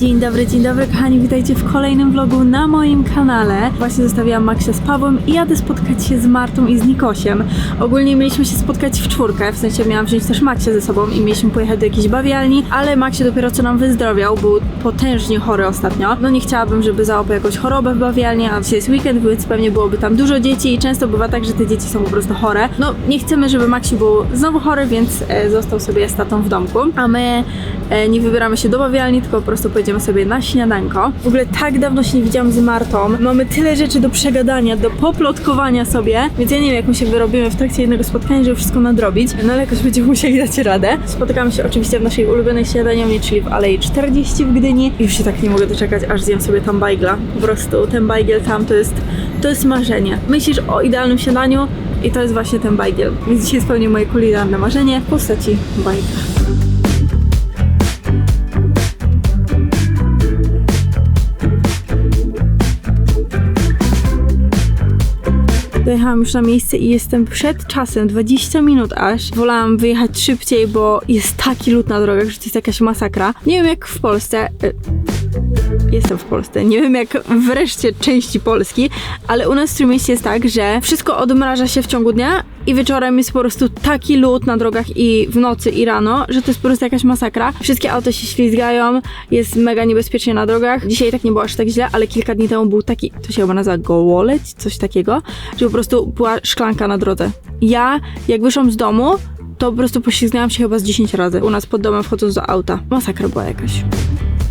Dzień dobry, dzień dobry kochani, witajcie w kolejnym vlogu na moim kanale. Właśnie zostawiłam Maxia z Pawłem i jadę spotkać się z Martą i z Nikosiem. Ogólnie mieliśmy się spotkać w czwórkę, w sensie miałam wziąć też Maxia ze sobą i mieliśmy pojechać do jakiejś bawialni, ale Maxie dopiero co nam wyzdrowiał, był potężnie chory ostatnio. No nie chciałabym, żeby załapał jakąś chorobę w bawialni, a dzisiaj jest weekend, więc pewnie byłoby tam dużo dzieci i często bywa tak, że te dzieci są po prostu chore. No nie chcemy, żeby Maxi był znowu chory, więc e, został sobie z tatą w domku, a my e, nie wybieramy się do bawialni, tylko po prostu pojedziemy sobie na śniadanko. W ogóle tak dawno się nie widziałam z Martą. Mamy tyle rzeczy do przegadania, do poplotkowania sobie, więc ja nie wiem, jak my się wyrobimy w trakcie jednego spotkania, żeby wszystko nadrobić, no ale jakoś będziemy musieli dać radę. Spotykamy się oczywiście w naszej ulubionej śniadaniowni, czyli w Alei 40 w Gdyni. Już się tak nie mogę doczekać, aż zjem sobie tam bajgla. Po prostu ten bajgiel tam to jest, to jest marzenie. Myślisz o idealnym śniadaniu i to jest właśnie ten bajgiel. Więc dzisiaj spełnię moje kulinarne marzenie w postaci bajgla. Dojechałam już na miejsce i jestem przed czasem, 20 minut aż. Wolałam wyjechać szybciej, bo jest taki lód na drogach, że to jest jakaś masakra. Nie wiem jak w Polsce. y, Jestem w Polsce. Nie wiem jak w reszcie części Polski, ale u nas w Trójmieście jest tak, że wszystko odmraża się w ciągu dnia i wieczorem jest po prostu taki lód na drogach i w nocy i rano, że to jest po prostu jakaś masakra. Wszystkie auta się ślizgają, jest mega niebezpiecznie na drogach. Dzisiaj tak nie było aż tak źle, ale kilka dni temu był taki, to się chyba nazywa gołoleć, coś takiego, że po prostu była szklanka na drodze. Ja, jak wyszłam z domu, to po prostu poślizgnęłam się chyba z 10 razy. U nas pod domem wchodząc do auta. Masakra była jakaś.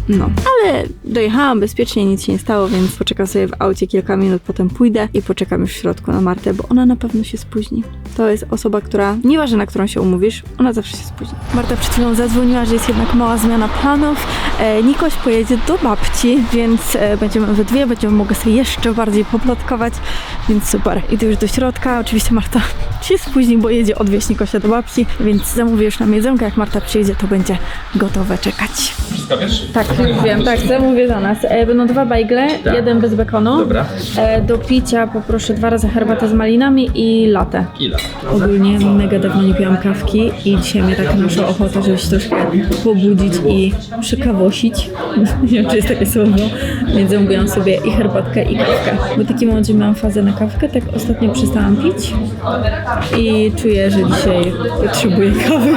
No, ale dojechałam bezpiecznie, nic się nie stało, więc poczekam sobie w aucie kilka minut, potem pójdę i poczekam już w środku na Martę, bo ona na pewno się spóźni. To jest osoba, która, nieważne na którą się umówisz, ona zawsze się spóźni. Marta przed chwilą zadzwoniła, że jest jednak mała zmiana planów. E, Nikoś pojedzie do babci, więc e, będziemy we dwie, będziemy mogły sobie jeszcze bardziej poplotkować, więc super. Idę już do środka, oczywiście Marta się spóźni, bo jedzie odwieźć Nikosia do babci, więc zamówię już nam jedzonkę, jak Marta przyjedzie, to będzie gotowe czekać. Wszystko wiesz? Tak, już wiem, tak, zamówię za nas. E, będą dwa bajgle, Tak. jeden bez bekonu. Dobra. E, do picia poproszę dwa razy herbatę z malinami i latę. Ile? Ogólnie mega dawno nie piłam kawki i dzisiaj mnie tak nasza ochota, żeby się troszkę pobudzić i przykawosić. nie wiem, czy jest takie słowo. Więc zamówiłam sobie i herbatkę i kawkę. Bo taki moment, że miałam fazę na kawkę, tak ostatnio przestałam pić i czuję, że dzisiaj potrzebuję kawy.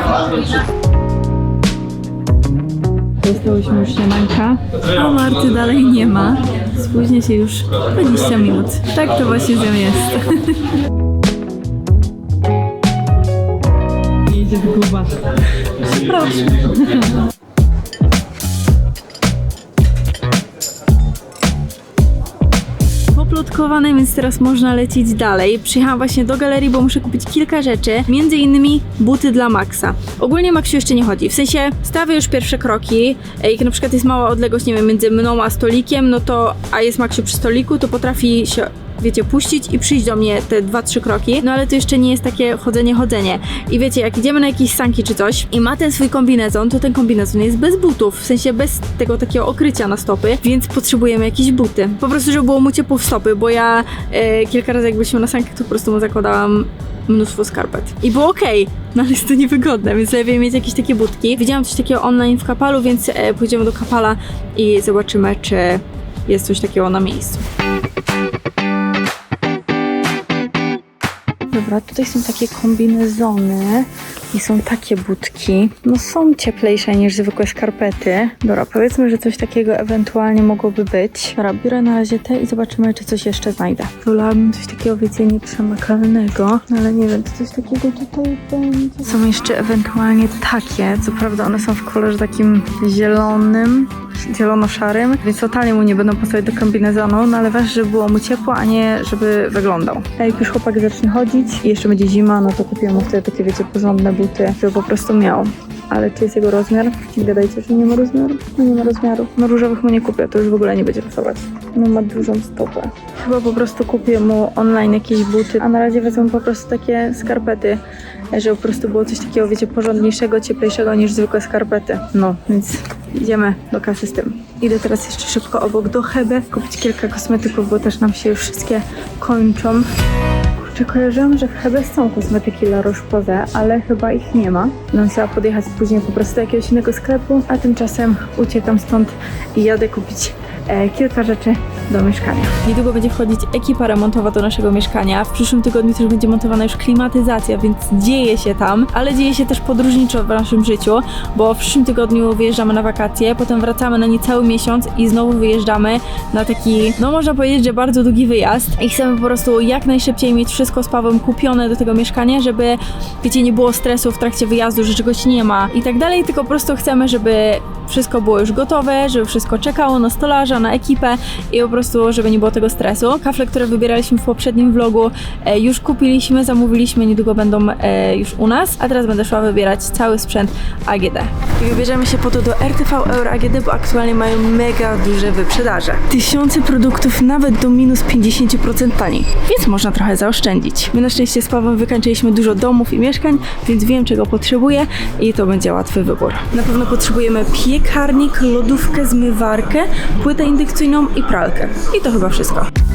Dostałyśmy już śniadanka, a Marty dalej nie ma. Spóźnia się już 20 minut. Tak to właśnie z nią jest. Jedzie w. Proszę. Poplotkowane, więc teraz można lecieć dalej. Przyjechałam właśnie do galerii, bo muszę kupić kilka rzeczy, między innymi buty dla Maxa. Ogólnie Maxiu jeszcze nie chodzi, w sensie stawię już pierwsze kroki. Jak na przykład jest mała odległość, nie wiem, między mną a stolikiem, no to, a jest Maxiu przy stoliku, to potrafi się wiecie, puścić i przyjść do mnie te dwa, trzy kroki, no ale to jeszcze nie jest takie chodzenie, chodzenie. I wiecie, jak idziemy na jakieś sanki czy coś i ma ten swój kombinezon, to ten kombinezon jest bez butów, w sensie bez tego takiego okrycia na stopy, więc potrzebujemy jakieś buty. Po prostu, żeby było mu ciepło w stopy, bo ja e, kilka razy jak byliśmy na sankach, to po prostu mu zakładałam mnóstwo skarpet. I było okej, no ale jest to niewygodne, więc lepiej mieć jakieś takie butki. Widziałam coś takiego online w Kapalu, więc e, pójdziemy do Kapala i zobaczymy, czy jest coś takiego na miejscu. Dobra, tutaj są takie kombinezony i są takie budki. No są cieplejsze niż zwykłe skarpety. Dobra, powiedzmy, że coś takiego ewentualnie mogłoby być. Dobra, biorę na razie te i zobaczymy, czy coś jeszcze znajdę. Wolałabym coś takiego, wiecie, nieprzemakalnego, no ale nie wiem, czy coś takiego tutaj będzie. Są jeszcze ewentualnie takie, co prawda one są w kolorze takim zielonym, zielono-szarym, więc totalnie mu nie będą pasować do kombinezonu, no ale ważne, żeby było mu ciepło, a nie żeby wyglądał. A jak już chłopak zacznie chodzić i jeszcze będzie zima, no to kupię mu wtedy takie, wiecie, porządne buty, żeby po prostu miał. Ale czy jest jego rozmiar? Nie gadajcie, że nie ma rozmiaru? No nie ma rozmiaru. No różowych mu nie kupię, to już w ogóle nie będzie pasować. No ma dużą stopę. Chyba po prostu kupię mu online jakieś buty, a na razie wezmę po prostu takie skarpety, żeby po prostu było coś takiego, wiecie, porządniejszego, cieplejszego niż zwykłe skarpety. No, więc idziemy do kasy z tym. Idę teraz jeszcze szybko obok do Hebe kupić kilka kosmetyków, bo też nam się już wszystkie kończą. Kurczę, kojarzyłam, że w Hebe są kosmetyki La Roche-Posay, ale chyba ich nie ma. No musiała podjechać później po prostu do jakiegoś innego sklepu, a tymczasem uciekam stąd i jadę kupić kilka rzeczy do mieszkania. Niedługo będzie wchodzić ekipa remontowa do naszego mieszkania. W przyszłym tygodniu też będzie montowana już klimatyzacja, więc dzieje się tam, ale dzieje się też podróżniczo w naszym życiu, bo w przyszłym tygodniu wyjeżdżamy na wakacje, potem wracamy na niecały miesiąc i znowu wyjeżdżamy na taki, no można powiedzieć, że bardzo długi wyjazd i chcemy po prostu jak najszybciej mieć wszystko z Pawłem kupione do tego mieszkania, żeby, wiecie, nie było stresu w trakcie wyjazdu, że czegoś nie ma i tak dalej, tylko po prostu chcemy, żeby wszystko było już gotowe, żeby wszystko czekało na stolarza, na ekipę i po prostu, żeby nie było tego stresu. Kafle, które wybieraliśmy w poprzednim vlogu, e, już kupiliśmy, zamówiliśmy, niedługo będą e, już u nas, a teraz będę szła wybierać cały sprzęt AGD. I wybierzemy się po to do RTV Euro AGD, bo aktualnie mają mega duże wyprzedaże. Tysiące produktów nawet do minus 50% taniej, więc można trochę zaoszczędzić. My na szczęście z Pawłem wykańczyliśmy dużo domów i mieszkań, więc wiem czego potrzebuję i to będzie łatwy wybór. Na pewno potrzebujemy piekarnik, lodówkę, zmywarkę, płytę indukcyjną i pralkę. I to chyba wszystko.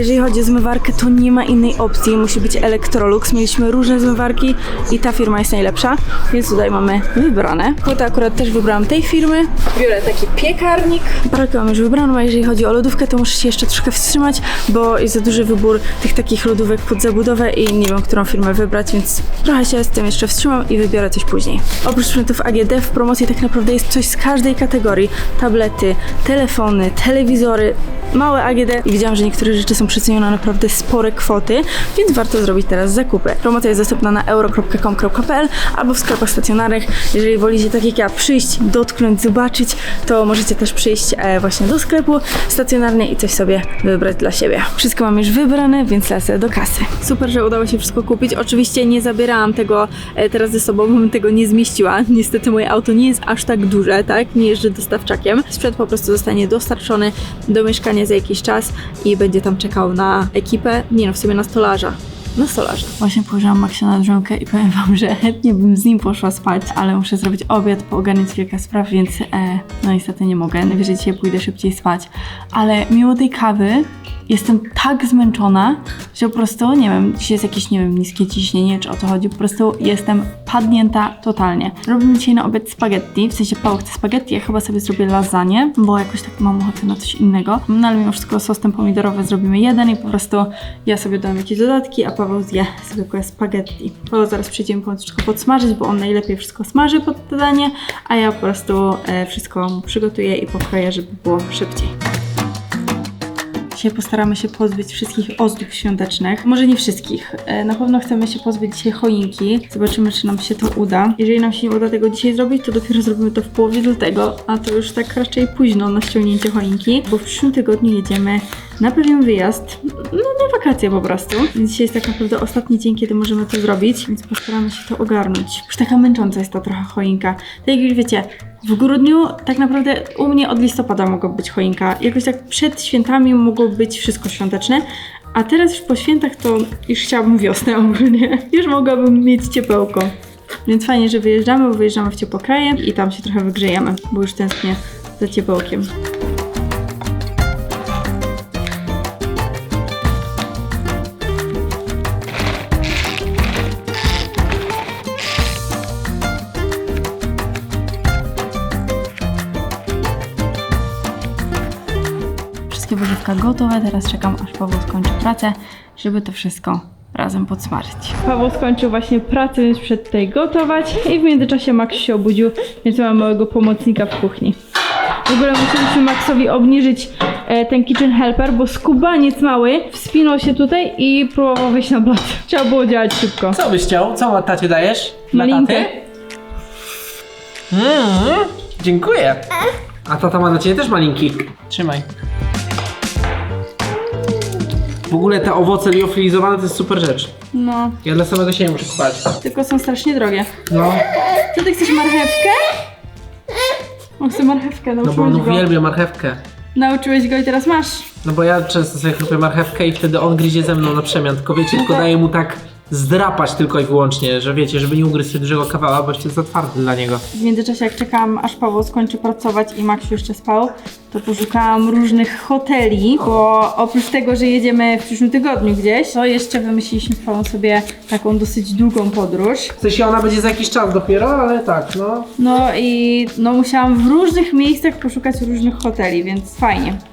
Jeżeli chodzi o zmywarkę, to nie ma innej opcji, musi być Electrolux. Mieliśmy różne zmywarki i ta firma jest najlepsza, więc tutaj mamy wybrane. Płytę akurat też wybrałam tej firmy. Biorę taki piekarnik. Pralkę mam już wybraną, a jeżeli chodzi o lodówkę, to muszę się jeszcze troszkę wstrzymać, bo jest za duży wybór tych takich lodówek pod zabudowę i nie wiem, którą firmę wybrać, więc trochę się z tym jeszcze wstrzymam i wybiorę coś później. Oprócz sprzętów AGD w promocji tak naprawdę jest coś z każdej kategorii. Tablety, telefony, telewizory, małe AGD i widziałam, że niektóre rzeczy są przecenione na naprawdę spore kwoty, więc warto zrobić teraz zakupy. Promocja jest dostępna na euro.com.pl albo w sklepach stacjonarnych. Jeżeli wolicie tak jak ja przyjść, dotknąć, zobaczyć, to możecie też przyjść e, właśnie do sklepu stacjonarnie i coś sobie wybrać dla siebie. Wszystko mam już wybrane, więc lecę do kasy. Super, że udało się wszystko kupić. Oczywiście nie zabierałam tego e, teraz ze sobą, bym tego nie zmieściła. Niestety moje auto nie jest aż tak duże, tak? Nie jeżdżę dostawczakiem. Sprzęt po prostu zostanie dostarczony do mieszkania za jakiś czas i będzie tam czekał na ekipę, nie no, w sumie na stolarza. Na stolarza. Właśnie pojrzałam Maksia na drzemkę i powiem wam, że chętnie bym z nim poszła spać, ale muszę zrobić obiad, poogarniać kilka spraw, więc e, no niestety nie mogę. Najwyżej dzisiaj pójdę szybciej spać. Ale mimo tej kawy jestem tak zmęczona, że po prostu, nie wiem, dzisiaj jest jakieś, nie wiem, niskie ciśnienie, czy o co chodzi, po prostu jestem padnięta totalnie. Robimy dzisiaj na obiad spaghetti, w sensie Paweł chce spaghetti, ja chyba sobie zrobię lasagne, bo jakoś tak mam ochotę na coś innego. No ale mimo wszystko sos ten pomidorowy zrobimy jeden i po prostu ja sobie dam jakieś dodatki, a Paweł zje zwykłe spaghetti. Paweł zaraz przyjdziemy pomóc troszkę podsmażyć, bo on najlepiej wszystko smaży pod danie, a ja po prostu e, wszystko mu przygotuję i pokroję, żeby było szybciej. Dzisiaj postaramy się pozbyć wszystkich ozdób świątecznych. Może nie wszystkich. E, Na pewno chcemy się pozbyć dzisiaj choinki. Zobaczymy, czy nam się to uda. Jeżeli nam się nie uda tego dzisiaj zrobić, to dopiero zrobimy to w połowie lutego, a to już tak raczej późno na ściągnięcie choinki, bo w przyszłym tygodniu jedziemy na pewien wyjazd, no na wakacje po prostu. Więc dzisiaj jest tak naprawdę ostatni dzień, kiedy możemy to zrobić, więc postaramy się to ogarnąć. Już taka męcząca jest ta trochę choinka. Tak jak już wiecie, w grudniu tak naprawdę u mnie od listopada mogła być choinka. Jakoś tak przed świętami mogło być wszystko świąteczne. A teraz już po świętach to już chciałabym wiosnę ogólnie. Już mogłabym mieć ciepełko. Więc fajnie, że wyjeżdżamy, bo wyjeżdżamy w ciepłe kraje i tam się trochę wygrzejemy, bo już tęsknię za ciepełkiem. Gotowe, teraz czekam aż Paweł skończy pracę, żeby to wszystko razem podsmażyć. Paweł skończył właśnie pracę, więc przed tutaj gotować i w międzyczasie Max się obudził, więc mamy małego pomocnika w kuchni. W ogóle musieliśmy Maxowi obniżyć e, ten kitchen helper, bo skubaniec mały wspinał się tutaj i próbował wejść na blat. Trzeba było działać szybko. Co byś chciał? Co tacie dajesz? Dla Malinkę. taty? Mm, dziękuję. A tata ma dla ciebie też malinki. Trzymaj. W ogóle te owoce liofilizowane to jest super rzecz. No, Ja dla samego siebie muszę kupować. tylko są strasznie drogie. No, Co ty chcesz marchewkę? On chce marchewkę, no bo nauczyłeś on go. uwielbia marchewkę. Nauczyłeś go i teraz masz. No bo ja często sobie chrupię marchewkę i wtedy on gryzie ze mną na przemian. Tylko wiecie, tylko daję mu tak zdrapać tylko i wyłącznie, że wiecie, żeby nie ugryźć sobie dużego kawała, bo jest za twardy dla niego. W międzyczasie, jak czekałam, aż Paweł skończy pracować i Maksiu jeszcze spał, to poszukałam różnych hoteli, bo oprócz tego, że jedziemy w przyszłym tygodniu gdzieś, to jeszcze wymyśliliśmy z Pawłem sobie taką dosyć długą podróż. W sensie ona będzie za jakiś czas dopiero, ale tak, no. No i no musiałam w różnych miejscach poszukać różnych hoteli, więc fajnie.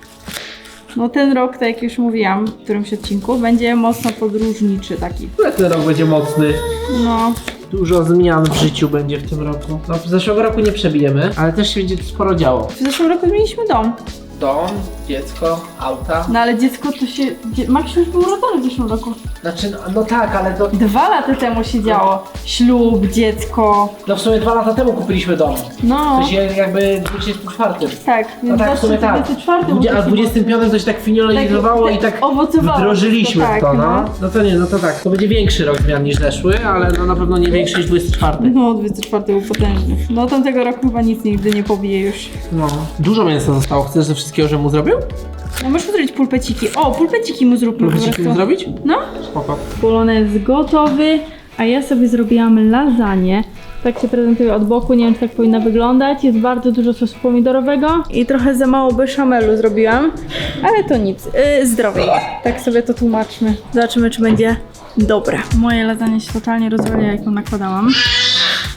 No ten rok, tak jak już mówiłam w którymś odcinku, będzie mocno podróżniczy taki. Ale ten rok będzie mocny. No, Dużo zmian w życiu będzie w tym roku. No, w zeszłego roku nie przebijemy, ale też się będzie sporo działo. w zeszłym roku zmieniliśmy dom. Dom, dziecko, auta. No ale dziecko to się... Dzie- Maksiu już był urodzony w zeszłym roku. Znaczy, no, no tak, ale to. Dwa lata temu się działo. Ślub, dziecko. No w sumie dwa lata temu kupiliśmy dom. No, To się jakby 24. tak. No tak, w sumie tak. 24 Dwudzie- A 25 to się tak finalizowało Tak, i tak owocowało wdrożyliśmy to, tak, w to, no. no. No to nie, no to tak. To będzie większy rok zmian niż zeszły, ale no na pewno nie większy niż 24. No, 24 był potężny. No tamtego roku chyba nic nigdy nie pobije już. No. Dużo mięsa zostało. Chcesz ze wszystkiego, że mu zrobił? No możesz zrobić pulpeciki. O, pulpeciki mu zróbmy po Próbujecie mu prostu. zrobić? No. Spoko. Polonez gotowy, a ja sobie zrobiłam lasagne. Tak się prezentuje od boku, nie wiem czy tak powinna wyglądać. Jest bardzo dużo sosu pomidorowego i trochę za mało beszamelu zrobiłam, ale to nic, yy, zdrowie. Tak sobie to tłumaczmy. Zobaczymy czy będzie dobre. Moje lasagne się totalnie rozwala jak ją nakładałam.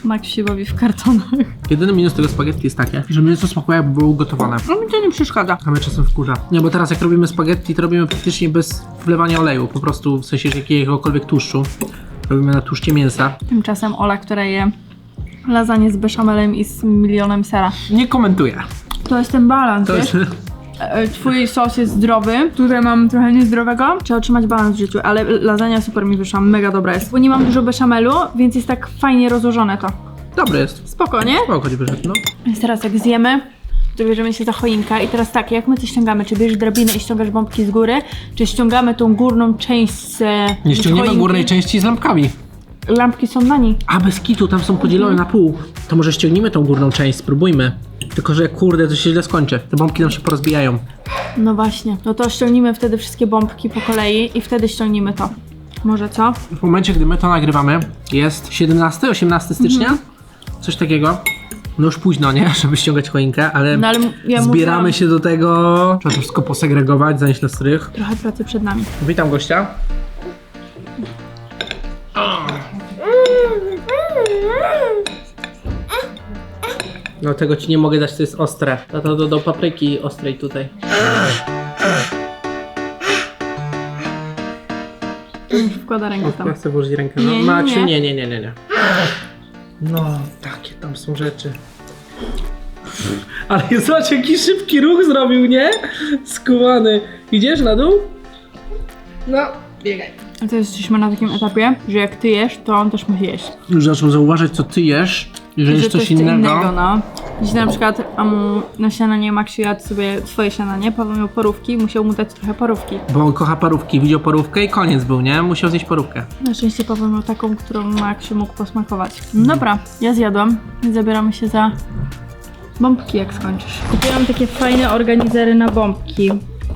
Max się bawi w kartonach. Jedyny minus tego spaghetti jest takie, że mięso smakuje jakby było ugotowane. No mi to nie przeszkadza. A mnie czasem wkurza. Nie, bo teraz jak robimy spaghetti, to robimy praktycznie bez wlewania oleju, po prostu w sensie jakiegokolwiek tłuszczu. Robimy na tłuszcie mięsa. Tymczasem Ola, która je lasagne z beszamelem i z milionem sera. Nie komentuję. To jest ten balans, To wiesz? jest... E, Twój sos jest zdrowy, tutaj mam trochę niezdrowego. Trzeba utrzymać balans w życiu, ale lasagna super mi wyszła, mega dobra jest. Bo nie mam dużo beszamelu, więc jest tak fajnie rozłożone to. Dobry jest. Spoko, nie? Spoko ci wyszedł, no. Więc teraz jak zjemy, to bierzemy się za choinkę i teraz tak, jak my to ściągamy? Czy bierzesz drabinę i ściągasz bombki z góry, czy ściągamy tą górną część z e, Nie ściągniemy choinki? górnej części z lampkami. Lampki są na niej. A bez kitu, tam są podzielone na pół. To może ściągnijmy tą górną część, spróbujmy. Tylko, że kurde, to się źle skończy. Te bombki nam się porozbijają. No właśnie, no to ściągnijmy wtedy wszystkie bombki po kolei i wtedy ściągnijmy to. Może co? W momencie, gdy my to nagrywamy, jest 17, 18 stycznia? Mhm. Coś takiego. No już późno, nie? Żeby ściągać choinkę, ale, No ale ja zbieramy mówiłam- się do tego. Trzeba to wszystko posegregować, zanieść na strych. Trochę pracy przed nami. Witam gościa. No tego ci nie mogę dać, to jest ostre. No to do, do papryki ostrej tutaj. Wkłada rękę tam. Ja chcę włożyć rękę. No, Nie, nie, Maciu, nie. nie, nie, nie, nie, nie. No, takie tam są rzeczy. Ale zobacz, jaki szybki ruch zrobił, nie? Skuwany. Idziesz na dół? No, biegaj. A to jesteśmy na takim etapie, że jak ty jesz, to on też musi jeść. Już zaczął zauważyć, co ty jesz. I że Że jest coś innego. no. Jeśli na przykład um, na śniadanie Maksiu jadł sobie swoje śniadanie, Paweł miał porówki, musiał mu dać trochę porówki. Bo on kocha parówki, widział parówkę i koniec był, nie? Musiał zjeść parówkę. Na szczęście Paweł miał taką, którą Maksiu mógł posmakować. Dobra, ja zjadłam. Zabieramy się za bombki, jak skończysz. Kupiłam takie fajne organizery na bombki,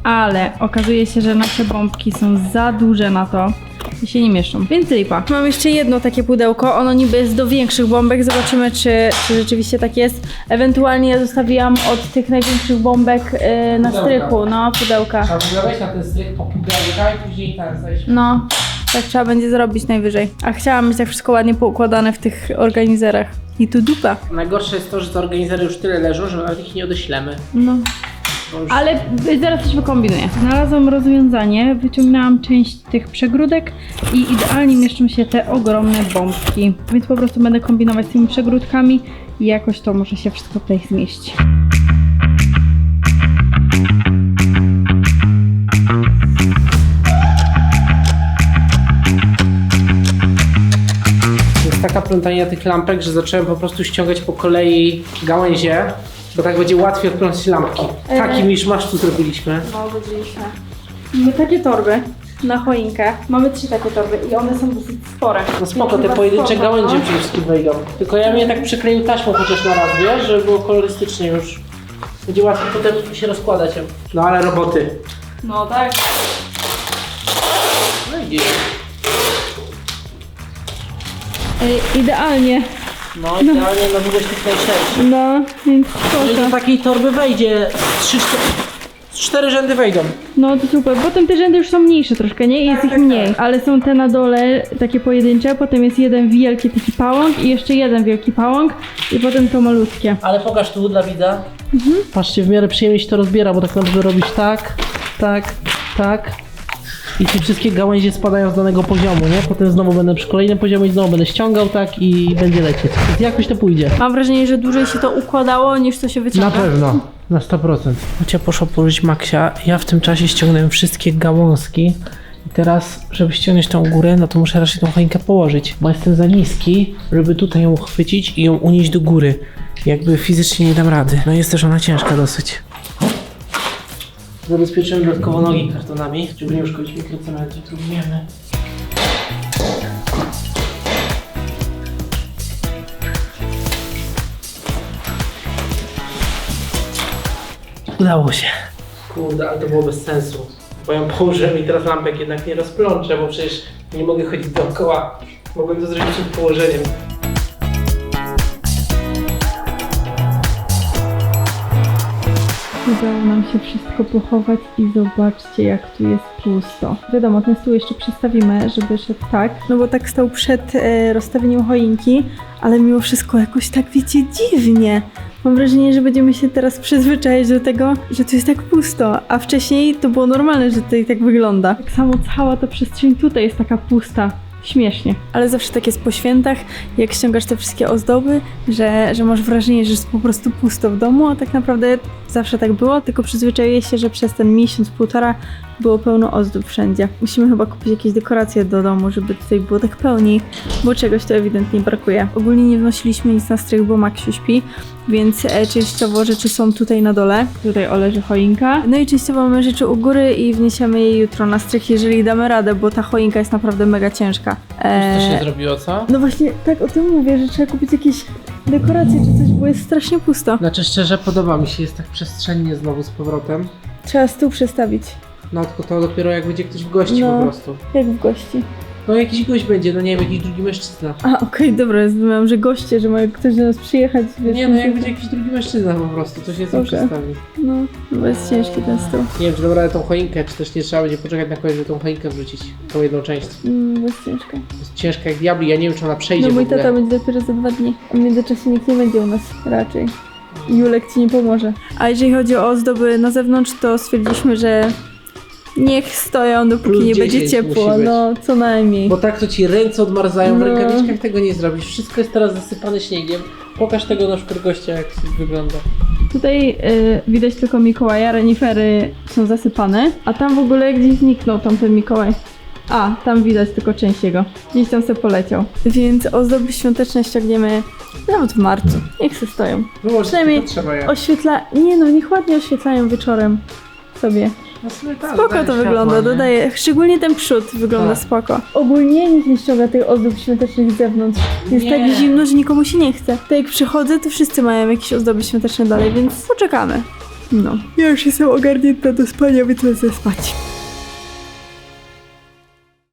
ale okazuje się, że nasze bombki są za duże na to i się nie mieszczą, więc lipa. Mam jeszcze jedno takie pudełko, ono niby jest do większych bombek, zobaczymy czy, czy rzeczywiście tak jest. Ewentualnie ja zostawiłam od tych największych bombek yy, na Pudełka. strychu, no pudełka. Trzeba wejść na ten strych po pudełka i później tak zejść. No, tak trzeba będzie zrobić najwyżej. A chciałam mieć tak wszystko ładnie poukładane w tych organizerach. I tu dupa. Najgorsze jest to, że te organizery już tyle leżą, że nawet ich nie odeślemy. No. Ale zaraz coś wykombinuję. Znalazłam rozwiązanie, wyciągnęłam część tych przegródek i idealnie mieszczą się te ogromne bombki. Więc po prostu będę kombinować z tymi przegródkami i jakoś to może się wszystko tutaj zmieścić. Jest taka plątanina tych lampek, że zacząłem po prostu ściągać po kolei gałęzie, bo tak będzie łatwiej odplątać lampki. Taki misz masz tu zrobiliśmy. No, widzieliśmy. Mamy takie torby na choinkę. Mamy trzy takie torby i one są dosyć spore. No spoko, te pojedyncze spoko, gałęzie no. przede wszystkim wejdą. Tylko ja mnie tak przykleił taśmą chociaż na raz, wiesz, żeby było kolorystycznie już. Będzie łatwiej potem się rozkładać. No ale roboty. No tak. No i gdzieś. Idealnie. No idealnie na długość tych najszerszych. No, więc No i do spoko. takiej torby wejdzie z trzy, cztery, z cztery rzędy wejdą. No to super. Potem te rzędy już są mniejsze troszkę, nie? Jest Tak, ich tak, mniej. tak. Ale są te na dole takie pojedyncze, potem jest jeden wielki taki pałąk i jeszcze jeden wielki pałąk i potem to malutkie. Ale pokaż tu dla widza. Patrzcie, w miarę przyjemnie się to rozbiera, bo tak naprawdę robisz tak, tak, tak. I te wszystkie gałęzie spadają z danego poziomu, nie? Potem znowu będę przy kolejnym poziomie i znowu będę ściągał tak i będzie lecieć. Więc jakoś to pójdzie. Mam wrażenie, że dłużej się to układało niż to się wyciąga. Na pewno, na 100%. Chociaż poszło położyć Maxia, ja w tym czasie ściągnąłem wszystkie gałązki. I teraz, żeby ściągnąć tą górę, no to muszę raczej tą choinkę położyć, bo jestem za niski, żeby tutaj ją uchwycić i ją unieść do góry. Jakby fizycznie nie dam rady. No jest też ona ciężka dosyć. Zabezpieczyłem dodatkowo nogi kartonami, żeby nie uszkodzić mikrocementu, tu wiemy. Udało się. Kurde, ale to było bez sensu. Bo ją położyłem i teraz lampek jednak nie rozplączę, bo przecież nie mogę chodzić dookoła. Mogłem to zrobić przed położeniem. Udało nam się wszystko pochować i zobaczcie jak tu jest pusto. Wiadomo, ten stół jeszcze przestawimy, żeby szedł tak. No bo tak stał przed e, rozstawieniem choinki, ale mimo wszystko jakoś tak wiecie dziwnie. Mam wrażenie, że będziemy się teraz przyzwyczaić do tego, że tu jest tak pusto, a wcześniej to było normalne, że tutaj tak wygląda. Tak samo cała ta przestrzeń tutaj jest taka pusta. Śmiesznie. Ale zawsze tak jest po świętach, jak ściągasz te wszystkie ozdoby, że, że masz wrażenie, że jest po prostu pusto w domu, a tak naprawdę zawsze tak było, tylko przyzwyczaiłeś się, że przez ten miesiąc, półtora było pełno ozdób wszędzie. Musimy chyba kupić jakieś dekoracje do domu, żeby tutaj było tak pełniej, bo czegoś to ewidentnie brakuje. Ogólnie nie wnosiliśmy nic na strych, bo Maksiu śpi, więc e, częściowo rzeczy są tutaj na dole. Tutaj oleży choinka. No i częściowo mamy rzeczy u góry i wniesiemy je jutro na strych, jeżeli damy radę, bo ta choinka jest naprawdę mega ciężka. Co się E, zrobiło, co? no właśnie, tak o tym mówię, że trzeba kupić jakieś dekoracje czy coś, bo jest strasznie pusto. Znaczy szczerze podoba mi się, jest tak przestrzennie znowu z powrotem. Trzeba stół przestawić, No tylko to dopiero jak będzie ktoś w gości No. po prostu. jak w gości. No jakiś gość będzie, no nie wiem, jakiś drugi mężczyzna. A, okej, dobra, ja że goście, że ma ktoś do nas przyjechać. Wiesz, Nie no, jak będzie jakiś drugi mężczyzna po prostu, to się z tym przedstawi. No, bo jest ciężki ten stół. Nie wiem, czy dobra tą choinkę, czy też nie trzeba będzie poczekać na kogoś, żeby tą choinkę wrzucić, tą jedną część. Mm, bo jest ciężka. Jest ciężka jak diabli, ja nie wiem, czy ona przejdzie No w mój ogóle. tata będzie dopiero za dwa dni. A w międzyczasie nikt nie będzie u nas raczej. Julek ci nie pomoże. A jeżeli chodzi o ozdoby na zewnątrz, to stwierdziliśmy, że niech stoją, dopóki Plus nie będzie 10 ciepło. musi być. No, co najmniej. Bo tak to ci ręce odmarzają, w No. rękawiczkach tego nie zrobisz. Wszystko jest teraz zasypane śniegiem. Pokaż tego na przykład gościa, jak wygląda. Tutaj y, widać tylko Mikołaja, renifery są zasypane, a tam w ogóle gdzieś zniknął tamten Mikołaj. A, tam widać tylko część jego. Gdzieś tam sobie poleciał. Więc ozdoby świąteczne ściągniemy nawet w marcu. Niech se stoją. No, Przynajmniej trzeba je. Oświetla... Nie no, niech ładnie oświetlają wieczorem sobie. No tak, Spoko daje to wygląda, nie? dodaje. Szczególnie ten przód wygląda Tak. spoko. Ogólnie nikt nie ściąga tych ozdób świątecznych z zewnątrz. Jest Nie. tak zimno, że nikomu się nie chce. Tak jak przychodzę, to wszyscy mają jakieś ozdoby świąteczne dalej, więc poczekamy. No. Ja już jestem ogarnięta do spania, więc lecę spać.